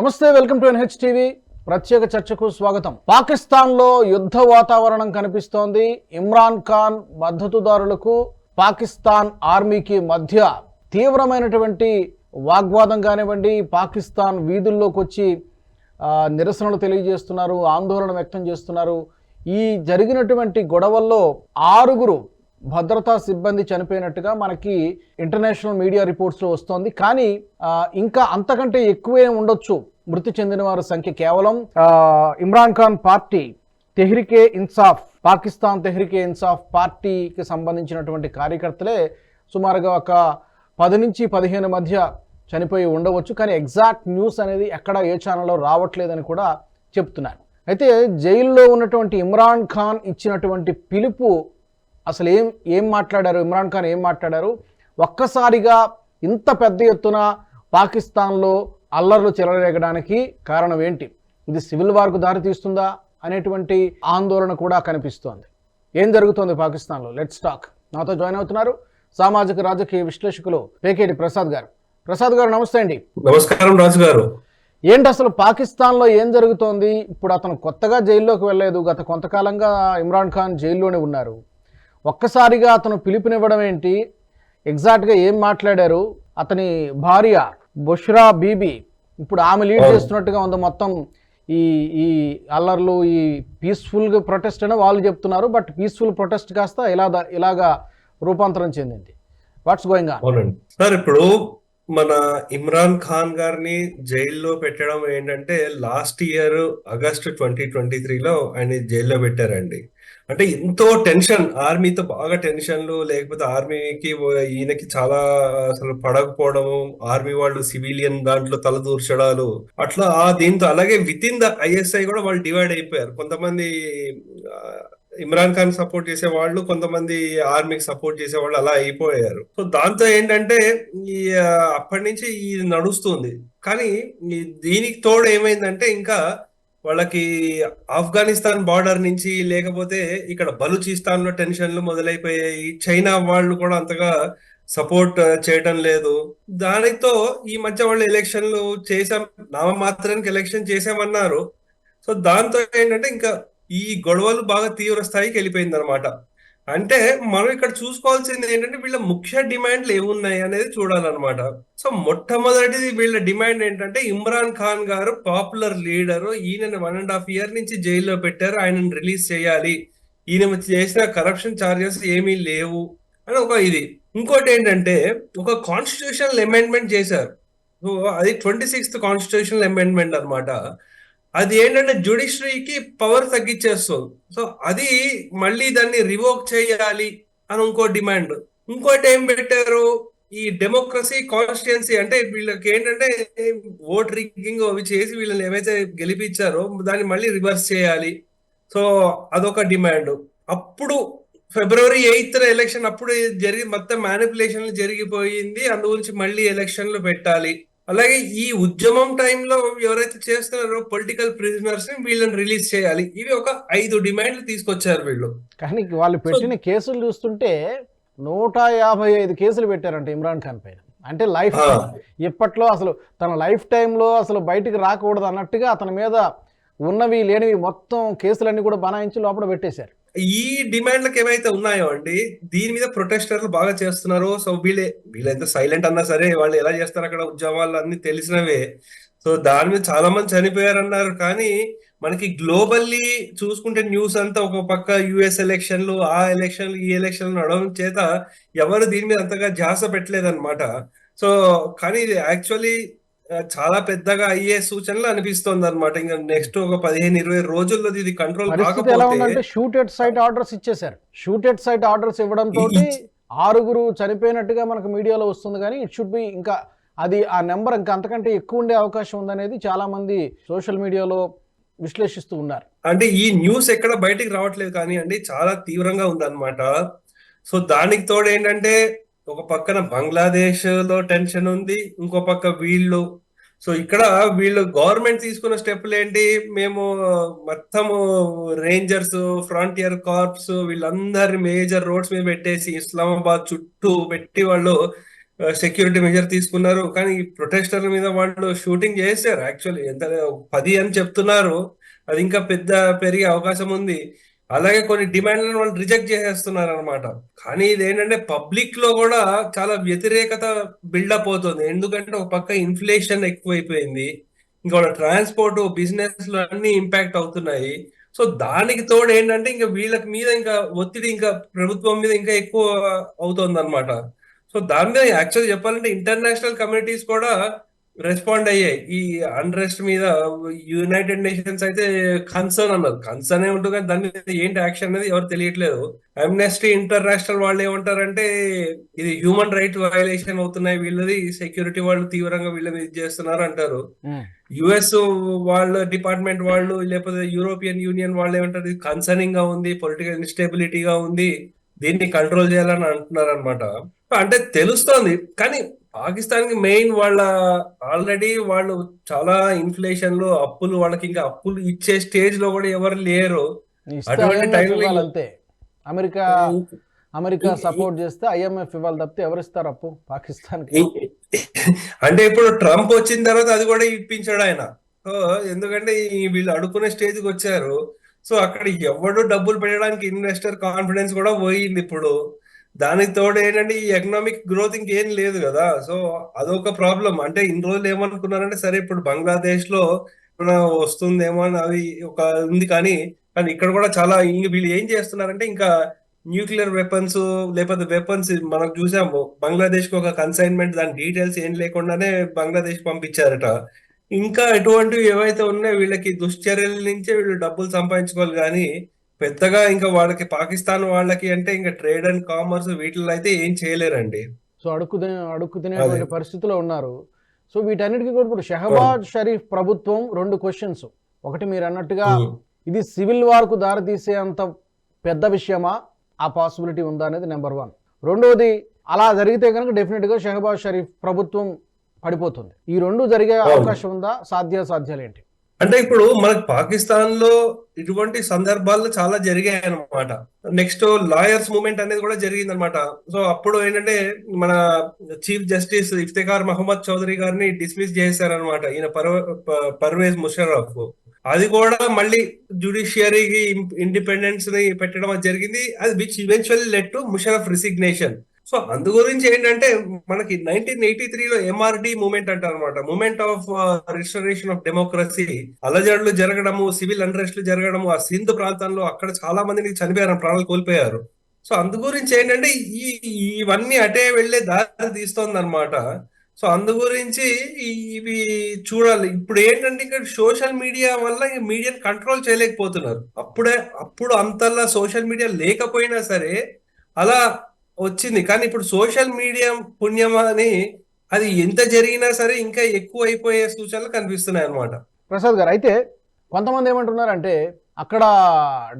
నమస్తే welcome to NH TV ప్రత్యేక చర్చకు స్వాగతం. పాకిస్తాన్లో యుద్ధ వాతావరణం కనిపిస్తోంది. ఇమ్రాన్ ఖాన్ మద్దతుదారులకు పాకిస్తాన్ ఆర్మీకి మధ్య తీవ్రమైనటువంటి వాగ్వాదం కానివ్వండి పాకిస్తాన్ వీధుల్లోకి వచ్చి నిరసనలు తెలియజేస్తున్నారు ఆందోళన వ్యక్తం చేస్తున్నారు. ఈ జరిగినటువంటి గొడవల్లో ఆరుగురు భద్రతా సిబ్బంది చనిపోయినట్టుగా మనకి ఇంటర్నేషనల్ మీడియా రిపోర్ట్స్లో వస్తోంది. కానీ ఇంకా అంతకంటే ఎక్కువే ఉండొచ్చు మృతి చెందిన వారి సంఖ్య. కేవలం ఇమ్రాన్ ఖాన్ పార్టీ తెహ్రికే ఇన్సాఫ్ పాకిస్తాన్ తెహ్రికే ఇన్సాఫ్ పార్టీకి సంబంధించినటువంటి కార్యకర్తలే సుమారుగా ఒక పది నుంచి పదిహేను మధ్య చనిపోయి ఉండవచ్చు. కానీ ఎగ్జాక్ట్ న్యూస్ అనేది ఎక్కడ ఏ ఛానల్లో రావట్లేదని కూడా చెప్తున్నారు. అయితే జైల్లో ఉన్నటువంటి ఇమ్రాన్ ఖాన్ ఇచ్చినటువంటి పిలుపు అసలు ఏం ఏం మాట్లాడారు? ఇమ్రాన్ ఖాన్ ఏం మాట్లాడారు? ఒక్కసారిగా ఇంత పెద్ద ఎత్తున పాకిస్తాన్లో అల్లర్లు చెలరేగడానికి కారణం ఏంటి? ఇది సివిల్ వార్కు దారితీస్తుందా అనేటువంటి ఆందోళన కూడా కనిపిస్తోంది. ఏం జరుగుతోంది పాకిస్తాన్లో? లెట్స్ టాక్ నాతో జాయిన్ అవుతున్నారు సామాజిక రాజకీయ విశ్లేషకులు పేకేటి ప్రసాద్ గారు. ప్రసాద్ గారు నమస్తే అండి. నమస్కారం రాజు గారు. ఏంటి అసలు పాకిస్తాన్లో ఏం జరుగుతోంది? ఇప్పుడు అతను కొత్తగా జైల్లోకి వెళ్ళలేదు. గత కొంతకాలంగా ఇమ్రాన్ ఖాన్ జైల్లోనే ఉన్నారు. ఒక్కసారిగా అతను పిలుపునివ్వడం ఏంటి? ఎగ్జాక్ట్గా ఏం మాట్లాడారు? అతని భార్య బుష్రా బీబీ ఇప్పుడు ఆమె లీడ్. చేస్తున్నట్టుగా ఉంది. మొత్తం ఈ ఈ అల్లర్లు ఈ పీస్ఫుల్గా ప్రొటెస్ట్ అని వాళ్ళు చెప్తున్నారు. బట్ పీస్ఫుల్ ప్రొటెస్ట్ కాస్త ఇలా ఇలాగా రూపాంతరం చెందింది. వాట్స్ గోయింగ్ ఆన్ సార్ ఇప్పుడు మన ఇమ్రాన్ ఖాన్ గారిని జైల్లో పెట్టడం ఏంటంటే last year August twenty twenty త్రీలో ఆయన జైల్లో పెట్టారండి. అంటే ఎంతో టెన్షన్. ఆర్మీతో బాగా టెన్షన్లు లేకపోతే ఆర్మీకి ఈయనకి చాలా అసలు పడకపోవడము ఆర్మీ వాళ్ళు సివిలియన్ దాంట్లో తలదూర్చడాలు అట్లా ఆ దీంతో అలాగే విత్ ఇన్ ద ఐఎస్ఐ కూడా వాళ్ళు డివైడ్ అయిపోయారు. కొంతమంది ఇమ్రాన్ ఖాన్ సపోర్ట్ చేసే వాళ్ళు కొంతమంది ఆర్మీకి సపోర్ట్ చేసే వాళ్ళు అలా అయిపోయారు. సో దాంతో ఏంటంటే ఈ అప్పటి నుంచి ఇది నడుస్తుంది. కానీ దీనికి తోడు ఏమైందంటే ఇంకా వాళ్ళకి ఆఫ్ఘనిస్తాన్ బార్డర్ నుంచి లేకపోతే ఇక్కడ బలూచిస్తాన్లో టెన్షన్లు మొదలైపోయాయి. చైనా వాళ్ళు కూడా అంతగా సపోర్ట్ చేయటం లేదు. దానితో ఈ మధ్య వాళ్ళు ఎలక్షన్లు చేసాం నామమాత్రానికి ఎలక్షన్ చేసామన్నారు సో దాంతో ఏంటంటే ఇంకా ఈ గొడవలు బాగా తీవ్ర స్థాయికి వెళ్ళిపోయింది అనమాట అంటే మనం ఇక్కడ చూసుకోవాల్సింది ఏంటంటే వీళ్ళ ముఖ్య డిమాండ్లు ఏమున్నాయి అనేది చూడాలన్నమాట. సో మొట్టమొదటిది వీళ్ళ డిమాండ్ ఏంటంటే ఇమ్రాన్ ఖాన్ గారు పాపులర్ లీడర్ ఈయన వన్ అండ్ హాఫ్ ఇయర్ నుంచి జైల్లో పెట్టారు ఆయనను రిలీజ్ చేయాలి. ఈయన చేసిన కరప్షన్ చార్జెస్ ఏమీ లేవు అని ఒక ఇది. ఇంకోటి ఏంటంటే ఒక కాన్స్టిట్యూషనల్ అమెండ్మెంట్ చేశారు. సో అది ట్వంటీ సిక్స్త్ కాన్స్టిట్యూషనల్ అమెండ్మెంట్ అనమాట అది ఏంటంటే జుడిషరీకి పవర్ తగ్గించేస్తుంది. సో అది మళ్ళీ దాన్ని రివోక్ చేయాలి అని ఇంకో డిమాండ్ ఇంకోటి ఏం పెట్టారు? ఈ డెమోక్రసీ కాన్స్టిట్యున్సీ అంటే వీళ్ళకి ఏంటంటే ఓట్ రిగ్గింగ్ అవి చేసి వీళ్ళని ఏవైతే గెలిపించారో దాన్ని మళ్ళీ రివర్స్ చేయాలి. సో అదొక డిమాండ్ అప్పుడు ఫిబ్రవరి ఎయిత్ ఎలక్షన్ అప్పుడు జరిగి మొత్తం మ్యానిపులేషన్లు జరిగిపోయింది. అందు గురించి మళ్ళీ ఎలక్షన్లు పెట్టాలి. అలాగే ఈ ఉద్యమం టైంలో ఎవరైతే చేస్తున్నారో పొలిటికల్ ప్రిజనర్స్ని వీళ్ళని రిలీజ్ చేయాలి. ఇవి ఒక ఐదు డిమాండ్లు తీసుకొచ్చారు వీళ్ళు. కానీ వాళ్ళు పెట్టిన కేసులు చూస్తుంటే నూట యాభై ఐదు కేసులు పెట్టారంట ఇమ్రాన్ ఖాన్ పైన. అంటే లైఫ్. ఇప్పట్లో అసలు తన లైఫ్ టైంలో అసలు బయటికి రాకూడదు అన్నట్టుగా అతని మీద ఉన్నవి లేనివి మొత్తం కేసులన్నీ కూడా బనాయించి లోపల పెట్టేశారు. ఈ డిమాండ్లకు ఏవైతే ఉన్నాయో అండి దీని మీద ప్రొటెస్టర్లు బాగా చేస్తున్నారు సో వీళ్ళే వీళ్ళైతే సైలెంట్ అన్నా సరే వాళ్ళు ఎలా చేస్తారు అక్కడ ఉద్యమాలు అన్ని తెలిసినవే. సో దాని మీద చాలా మంది చనిపోయారన్నారు కానీ మనకి గ్లోబల్లీ చూసుకుంటే న్యూస్ అంతా ఒక పక్క యుఎస్ ఎలక్షన్లు ఆ ఎలక్షన్లు ఈ ఎలక్షన్లు నడవడం చేత ఎవరు దీని మీద అంతగా ధ్యాస పెట్టలేదన్నమాట. సో కానీ ఇది యాక్చువల్లీ చాలా పెద్దగా అయ్యే సూచనలు అనిపిస్తోంది అనమాట ఇంకా నెక్స్ట్ ఒక పదిహేను ఇరవై రోజుల్లో ఇది కంట్రోల్ కాకపోతే షూట్ ఎట్ సైట్ ఆర్డర్స్ ఇచ్చేశారు. షూట్ ఎట్ సైట్ ఆర్డర్స్ ఇవ్వడంతో ఈ- ఆరుగురు చనిపోయినట్టుగా మనకు మీడియాలో వస్తుంది కానీ ఇట్ షుడ్ బి ఇంకా అది ఆ నెంబర్ ఇంకా అంతకంటే ఎక్కువ ఉండే అవకాశం ఉందనేది చాలా మంది సోషల్ మీడియాలో విశ్లేషిస్తూ ఉన్నారు. అంటే ఈ న్యూస్ ఎక్కడ బయటికి రావట్లేదు కానీ అండి చాలా తీవ్రంగా ఉందన్నమాట. సో దానికి తోడు ఏంటంటే ఒక పక్కన బంగ్లాదేశ్లో టెన్షన్ ఉంది ఇంకో పక్క వీళ్ళు సో ఇక్కడ వీళ్ళు గవర్నమెంట్ తీసుకున్న స్టెప్లు ఏంటి? మేము మొత్తము రేంజర్స్ ఫ్రాంటియర్ కార్ప్స్ వీళ్ళందరి మేజర్ రోడ్స్ మీద పెట్టేసి ఇస్లామాబాద్ చుట్టూ పెట్టి వాళ్ళు సెక్యూరిటీ మెజర్ తీసుకున్నారు. కానీ ఈ ప్రొటెస్టర్ల మీద వాళ్ళు షూటింగ్ చేశారు. యాక్చువల్లీ ఎంత పది అని చెప్తున్నారు. అది ఇంకా పెద్ద పెరిగే అవకాశం ఉంది. అలాగే కొన్ని డిమాండ్లను వాళ్ళు రిజెక్ట్ చేసేస్తున్నారు అనమాట కానీ ఇది ఏంటంటే పబ్లిక్లో కూడా చాలా వ్యతిరేకత బిల్డప్ అవుతుంది. ఎందుకంటే ఒక పక్క ఇన్ఫ్లేషన్ ఎక్కువైపోయింది. ఇంకా ట్రాన్స్పోర్ట్ బిజినెస్లో అన్ని ఇంపాక్ట్ అవుతున్నాయి. సో దానికి తోడు ఏంటంటే ఇంకా వీళ్ళకి మీద ఇంకా ఒత్తిడి ఇంకా ప్రభుత్వం మీద ఇంకా ఎక్కువ అవుతుంది అనమాట సో దాని మీద యాక్చువల్ చెప్పాలంటే ఇంటర్నేషనల్ కమ్యూనిటీస్ కూడా రెస్పాండ్ అయ్యాయి ఈ అన్రెస్ట్ మీద యునైటెడ్ నేషన్స్ అయితే కన్సర్న్ అన్నారు. కన్సర్న్ ఏ ఉంటుంది కానీ దాని మీద ఏంటి యాక్షన్ అనేది ఎవరు తెలియట్లేదు. అమ్నెస్టీ ఇంటర్నేషనల్ వాళ్ళు ఏమంటారంటే ఇది హ్యూమన్ రైట్ వయలేషన్ అవుతున్నాయి వీళ్ళది సెక్యూరిటీ వాళ్ళు తీవ్రంగా వీళ్ళ మీద చేస్తున్నారు అంటారు. యుఎస్ వాళ్ళ డిపార్ట్మెంట్ వాళ్ళు లేకపోతే యూరోపియన్ యూనియన్ వాళ్ళు ఏమంటారు ఇది కన్సర్నింగ్గా ఉంది పొలిటికల్ ఇన్స్టెబిలిటీగా ఉంది దీన్ని కంట్రోల్ చేయాలని అంటున్నారు అనమాట అంటే తెలుస్తోంది కానీ పాకిస్తాన్కి మెయిన్ వాళ్ళ ఆల్రెడీ వాళ్ళు చాలా ఇన్ఫ్లేషన్లో అప్పులు వాళ్ళకి ఇంకా అప్పులు ఇచ్చే స్టేజ్లో కూడా ఎవరు లేరు. అటువంటి టైంలో అంతే అమెరికా అమెరికా సపోర్ట్ చేస్తే ఐఎంఎఫ్ ఇవ్వాలి తప్పితే ఎవరు ఇస్తారు అప్పు పాకిస్తాన్కి? అంటే ఇప్పుడు ట్రంప్ వచ్చిన తర్వాత అది కూడా ఇప్పించాడు ఆయన. సో ఎందుకంటే వీళ్ళు అడుక్కునే స్టేజ్కి వచ్చారు. సో అక్కడ ఎవడు డబ్బులు పెట్టడానికి ఇన్వెస్టర్ కాన్ఫిడెన్స్ కూడా పోయింది ఇప్పుడు. దానికి తోడు ఏంటంటే ఈ ఎకనామిక్ గ్రోత్ ఇంకేం లేదు కదా. సో అదొక ప్రాబ్లం అంటే ఇన్ని రోజులు ఏమనుకున్నారంటే సరే ఇప్పుడు బంగ్లాదేశ్లో వస్తుందేమో అని అది ఒక ఉంది కానీ కానీ ఇక్కడ కూడా చాలా ఇంక వీళ్ళు ఏం చేస్తున్నారంటే ఇంకా న్యూక్లియర్ వెపన్స్ లేకపోతే వెపన్స్ మనం చూసాము బంగ్లాదేశ్కి ఒక కన్సైన్మెంట్ దాని డీటెయిల్స్ ఏం లేకుండానే బంగ్లాదేశ్ పంపించారట. ఇంకా ఎటువంటివి ఏవైతే ఉన్నాయో వీళ్ళకి దుశ్చర్యల నుంచే వీళ్ళు డబ్బులు సంపాదించుకోవాలి కానీ పెద్దగా ఇంకా వాళ్ళకి పాకిస్తాన్ వాళ్ళకి అంటే ఇంకా ట్రేడ్ అండ్ కామర్స్ వీటిలో అయితే ఏం చేయలేరండి. సో అడుక్కు తినే అడుక్కు తినేటువంటి అదే. పరిస్థితిలో ఉన్నారు. సో వీటన్నిటికీ కూడా ఇప్పుడు షహబాజ్ షరీఫ్ ప్రభుత్వం రెండు క్వశ్చన్స్. ఒకటి మీరు అన్నట్టుగా. ఇది సివిల్ వార్కు దారితీసే అంత పెద్ద విషయమా? ఆ పాసిబిలిటీ ఉందా అనేది నెంబర్ వన్. రెండోది అలా జరిగితే కనుక డెఫినెట్గా షహబాజ్ షరీఫ్ ప్రభుత్వం పడిపోతుంది. ఈ రెండు జరిగే. అవకాశం ఉందా? సాధ్యాసాధ్యాలు ఏంటి అంటే ఇప్పుడు మనకి పాకిస్తాన్లో ఇటువంటి సందర్భాల్లో చాలా జరిగాయి అన్నమాట నెక్స్ట్ లాయర్స్ మూమెంట్ అనేది కూడా జరిగింది అనమాట సో అప్పుడు ఏంటంటే మన చీఫ్ జస్టిస్ ఇఫ్తికార్ మహమ్మద్ చౌదరి గారిని డిస్మిస్ చేశారనమాట ఈయన పర్వ- పర్వేజ్ ముషర్రఫ్ అది కూడా మళ్ళీ జ్యుడిషియరీకి ఇండిపెండెన్స్ని పెట్టడం జరిగింది. అది which eventually led to Musharraf resignation so అందు గురించి ఏంటంటే మనకి నైన్టీన్ ఎయిటీ త్రీలో ఎంఆర్డి మూమెంట్ అంటారు అనమాట movement of restoration of democracy. అలజడులు జరగడము సివిల్ అన్రెస్ట్లు జరగడము ఆ సింధ్ ప్రాంతంలో అక్కడ చాలా మందిని చనిపోయారు ప్రాణాలు కోల్పోయారు. సో అందు గురించి ఏంటంటే ఈ ఇవన్నీ అటే వెళ్ళే దారి తీస్తోంది అనమాట సో అందు గురించి ఇవి చూడాలి. ఇప్పుడు ఏంటంటే ఇక్కడ సోషల్ మీడియా వల్ల మీడియాని కంట్రోల్ చేయలేకపోతున్నారు. అప్పుడే అప్పుడు అంతలా సోషల్ మీడియా లేకపోయినా సరే అలా వచ్చింది. కానీ ఇప్పుడు సోషల్ మీడియా పుణ్యమా అని అది ఎంత జరిగినా సరే ఇంకా ఎక్కువ అయిపోయే సూచనలు కనిపిస్తున్నాయి అన్నమాట. ప్రసాద్ గారు అయితే కొంతమంది ఏమంటున్నారంటే అక్కడ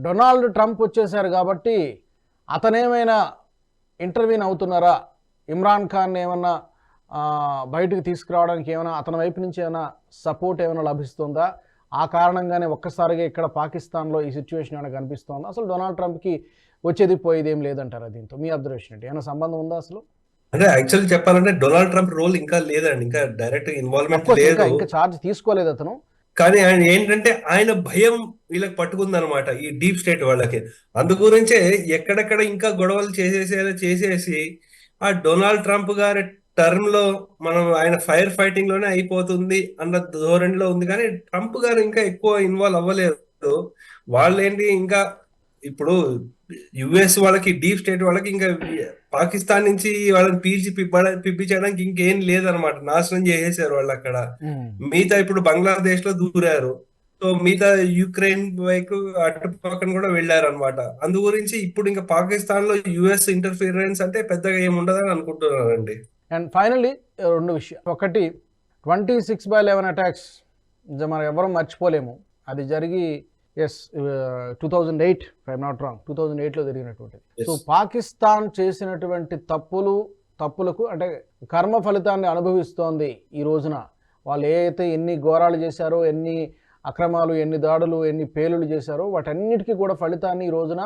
డొనాల్డ్ ట్రంప్ వచ్చేసారు కాబట్టి అతనేమైనా ఇంటర్వ్యూన్ అవుతున్నారా? ఇమ్రాన్ ఖాన్ ఏమన్నా బయటకు తీసుకురావడానికి ఏమైనా అతని వైపు నుంచి ఏమైనా సపోర్ట్ ఏమైనా లభిస్తుందా? ఆ కారణంగానే ఒక్కసారిగా ఇక్కడ పాకిస్తాన్లో ఈ సిచ్యువేషన్ ఏమైనా కనిపిస్తోందా? అసలు డొనాల్డ్ ట్రంప్కి వచ్చేది పోయేది ఏం లేదంటారా దీంతో? మీ అబ్జర్వేషన్ ఏంటి? ఏమైనా సంబంధం ఉందా అసలు? అంటే యాక్చువల్ చెప్పాలంటే డొనాల్డ్ ట్రంప్ రోల్ ఇంకా లేదండి. ఇంకా డైరెక్ట్ ఇన్వాల్వ్మెంట్ లేదు. ఇంకా ఛార్జ్ తీసుకోలేదు అతను. కానీ ఆయన ఏంటంటే ఆయన భయం వీళ్ళకి పట్టుకుందనమాట ఈ డీప్ స్టేట్ వాళ్ళకి. అందు గురించే ఎక్కడెక్కడ ఇంకా గొడవలు చేసేసేలా చేసేసి ఆ డొనాల్డ్ ట్రంప్ గారి టర్మ్లో మనం ఆయన ఫైర్ ఫైటింగ్లోనే అయిపోతుంది అన్న ధోరణిలో ఉంది. కానీ ట్రంప్ గారు ఇంకా ఎక్కువ ఇన్వాల్వ్ అవ్వలేదు. వాళ్ళేంటి ఇంకా ఇప్పుడు యుఎస్ వాళ్ళకి డీప్ స్టేట్ వాళ్ళకి ఇంకా పాకిస్తాన్ నుంచి వాళ్ళని పీల్చి పిప్ప పిప్పించడానికి ఇంకేం లేదనమాట నాశనం చేసేసారు వాళ్ళు అక్కడ. మిగతా ఇప్పుడు బంగ్లాదేశ్లో దూరారు. సో మిగతా యుక్రెయిన్ వైపు అటు పక్కన కూడా వెళ్ళారు అనమాట అందు గురించి ఇప్పుడు ఇంకా పాకిస్తాన్లో యుఎస్ ఇంటర్ఫీరెన్స్ అంటే పెద్దగా ఏమి ఉండదని అనుకుంటున్నానండి అండ్ ఫైనల్లీ రెండు విషయాలు. ఒకటి twenty six by eleven attacks మనం ఎవరూ మర్చిపోలేము. అది జరిగి yes two thousand eight I am not wrong two thousand ఎయిట్లో జరిగినటువంటిది. Yes. సో పాకిస్తాన్ చేసినటువంటి తప్పులు తప్పులకు అంటే కర్మ ఫలితాన్ని అనుభవిస్తోంది ఈ రోజున. వాళ్ళు ఏ అయితే ఎన్ని ఘోరాలు చేశారో ఎన్ని అక్రమాలు ఎన్ని దాడులు ఎన్ని పేలులు చేశారో వాటన్నిటికీ కూడా ఫలితాన్ని ఈ రోజున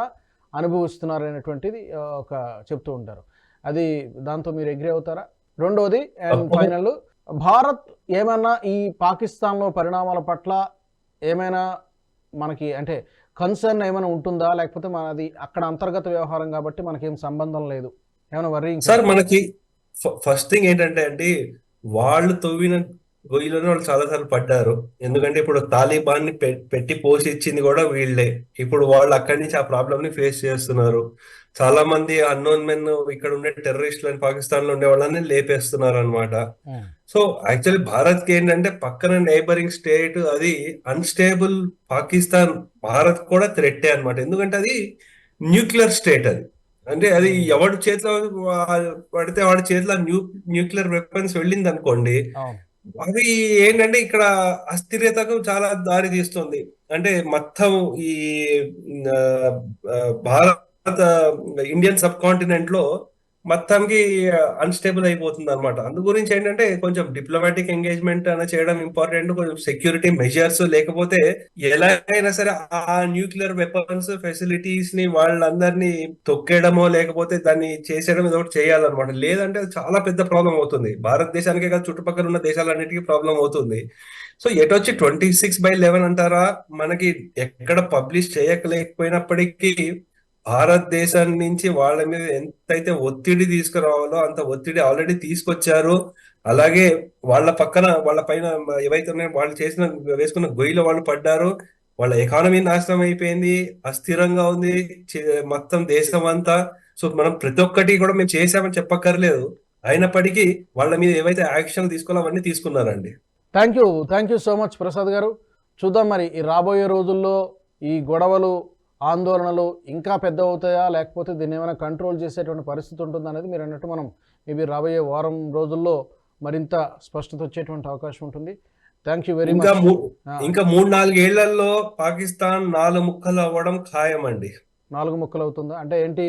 అనుభవిస్తున్నారు అనేటువంటిది ఆ, ఒక చెప్తూ ఉంటారు. అది దాంతో మీరు ఎగ్రీ అవుతారా? రెండోది అండ్. ఫైనల్ భారత్ ఏమైనా ఈ పాకిస్తాన్లో పరిణామాల పట్ల ఏమైనా మనకి అంటే కన్సర్న్ ఏమైనా ఉంటుందా? లేకపోతే మనది అక్కడ అంతర్గత వ్యవహారం కాబట్టి మనకేం సంబంధం లేదు. ఏమైనా వర్రీ సార్ మనకి ఫస్ట్ థింగ్ ఏంటంటే అండి వాళ్ళు తవ్విన గొయ్యిలోనే వాళ్ళు చాలాసార్లు పడ్డారు. ఎందుకంటే ఇప్పుడు తాలిబాన్ని పెట్టి పోషించింది కూడా వీళ్ళే. ఇప్పుడు వాళ్ళు అక్కడి నుంచి ఆ ప్రాబ్లమ్ని ఫేస్ చేస్తున్నారు. చాలా మంది అన్నోన్ మెన్ ఇక్కడ ఉండే టెర్రరిస్టులను పాకిస్తాన్లో ఉండే వాళ్ళని లేపేస్తున్నారు అనమాట సో యాక్చువల్లీ భారత్కి ఏంటంటే పక్కన నైబరింగ్ స్టేట్ అది అన్స్టేబుల్ పాకిస్తాన్ భారత్ కూడా థ్రెట్టే అన్నమాట. ఎందుకంటే అది న్యూక్లియర్ స్టేట్ అది. అంటే అది ఎవడి చేతిలో పడితే వాడి చేతిలో న్యూ న్యూక్లియర్ వెపన్స్ వెళ్ళింది అనుకోండి అది ఏంటంటే ఇక్కడ అస్థిరతకు చాలా దారి తీస్తుంది. అంటే మొత్తం ఈ భారత ఇండియన్ సబ్ కాంటినెంట్లో మొత్తానికి అన్స్టేబుల్ అయిపోతుంది అనమాట అందు గురించి ఏంటంటే కొంచెం డిప్లొమాటిక్ ఎంగేజ్మెంట్ అనేది చేయడం ఇంపార్టెంట్ కొంచెం సెక్యూరిటీ మెజర్స్ లేకపోతే ఎలా అయినా సరే ఆ న్యూక్లియర్ వెపన్స్ ఫెసిలిటీస్ని వాళ్ళందరినీ తొక్కేయడమో లేకపోతే దాన్ని చేసేయడం ఏదో ఒకటి చేయాలన్నమాట. లేదంటే చాలా పెద్ద ప్రాబ్లం అవుతుంది. భారతదేశానికే కాదు చుట్టుపక్కల ఉన్న దేశాలన్నిటికీ ప్రాబ్లం అవుతుంది. సో ఎటొచ్చి ట్వంటీ సిక్స్ బై లెవెన్ అంటారా? మనకి ఎక్కడ పబ్లిష్ చేయకలేకపోయినప్పటికీ భారతదేశం నుంచి వాళ్ళ మీద ఎంతైతే ఒత్తిడి తీసుకురావాలో అంత ఒత్తిడి ఆల్రెడీ తీసుకొచ్చారు. అలాగే వాళ్ళ పక్కన వాళ్ళ పైన ఏవైతే ఉన్నాయో వాళ్ళు చేసిన వేసుకున్న గొయ్యిలో వాళ్ళు పడ్డారు. వాళ్ళ ఎకానమీ నాశనం అయిపోయింది అస్థిరంగా ఉంది మొత్తం దేశం అంతా. సో మనం ప్రతి ఒక్కటి కూడా మేము చేసామని చెప్పక్కర్లేదు. అయినప్పటికీ వాళ్ళ మీద ఏవైతే యాక్షన్ తీసుకోవాలో అవన్నీ తీసుకున్నారండి. Thank you thank you so much Prasad గారు. చూద్దాం మరి ఈ రాబోయే రోజుల్లో ఈ గొడవలు ఆందోళనలు ఇంకా పెద్ద అవుతాయా లేకపోతే దీన్ని ఏమైనా కంట్రోల్ చేసేటువంటి పరిస్థితి ఉంటుందా అనేది మీరు అన్నట్టు మనం మేబీ రాబోయే వారం రోజుల్లో మరింత స్పష్టత వచ్చేటువంటి అవకాశం ఉంటుంది. థ్యాంక్ యూ వెరీ మచ్ ఇంకా మూడు నాలుగేళ్ళలో పాకిస్తాన్ నాలుగు ముక్కలు అవ్వడం ఖాయం అండి నాలుగు ముక్కలు అవుతుందా అంటే ఏంటి?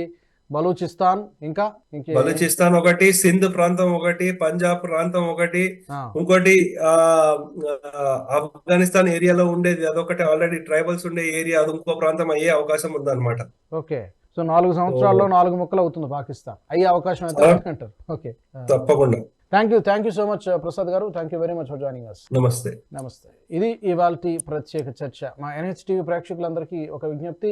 బలూచిస్తాన్ ఇంకా ఇంకే బలూచిస్తాన్ ఒకటి సింధ్ ప్రాంతం ఒకటి పంజాబ్ ప్రాంతం ఒకటి ఇంకోటి ఆఫ్ఘనిస్తాన్ ఏరియాలో ఉండేది. అదొకటి ఆల్రెడీ ట్రైబల్స్ ఉండే ఏరియా. అది ఇంకో ప్రాంతం అయ్యే అవకాశం ఉందన్నమాట. ఓకే. సో నాలుగు సంవత్సరాల్లో నాలుగు ముక్కలు అవుతుంది పాకిస్తాన్. అయ్యే అవకాశం అయితే. అంటారు ఓకే. తప్పకుండా. Thank you thank you so much Prasad గారు. Thank you very much for joining us నమస్తే. నమస్తే. ఇది ఇవాళ ప్రత్యేక చర్చ. మా ఎన్హెచ్ టీవీ ప్రేక్షకులందరికీ ఒక విజ్ఞప్తి.